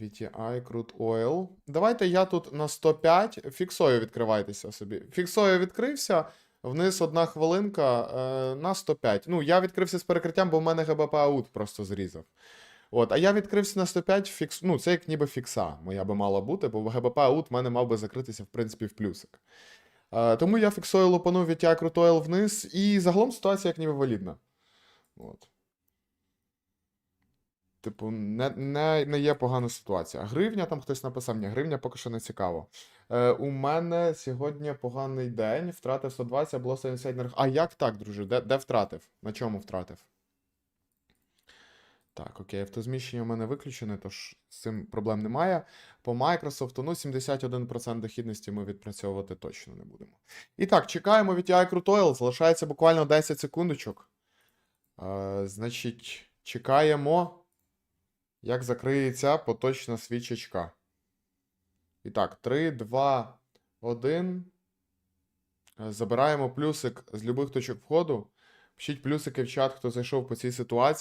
VTI Crude Oil. Давайте я тут на 105. Фіксою відкривайтеся собі. Фіксою відкрився. Вниз одна хвилинка е, на 105. Ну, я відкрився з перекриттям, бо в мене ГБП аут просто зрізав. От, а я відкрився на 105 фікс. Ну, це як ніби фікса моя би мала бути, бо ГБП аут в мене мав би закритися, в принципі, в плюсик. Е, тому я лупанув VTI Crude Oil вниз, і загалом ситуація як ніби валідна. От. Типу, не, не, не є погана ситуація. Гривня, там хтось написав, ні, гривня поки що не цікаво. Е, у мене сьогодні поганий день, втратив 120, було 70 на А як так, друже? Де, де втратив? На чому втратив? Так, окей, автозміщення у мене виключене, тож з цим проблем немає. По Microsoft, ну, 71% дохідності ми відпрацьовувати точно не будемо. І так, чекаємо від TI Crude Oil, залишається буквально 10 секундочок. Е, значить, чекаємо, як закриється поточна свічечка. І так, 3, 2, 1. Е, Забираємо плюсик з любих точок входу. Пишіть плюсики в чат, хто зайшов по цій ситуації.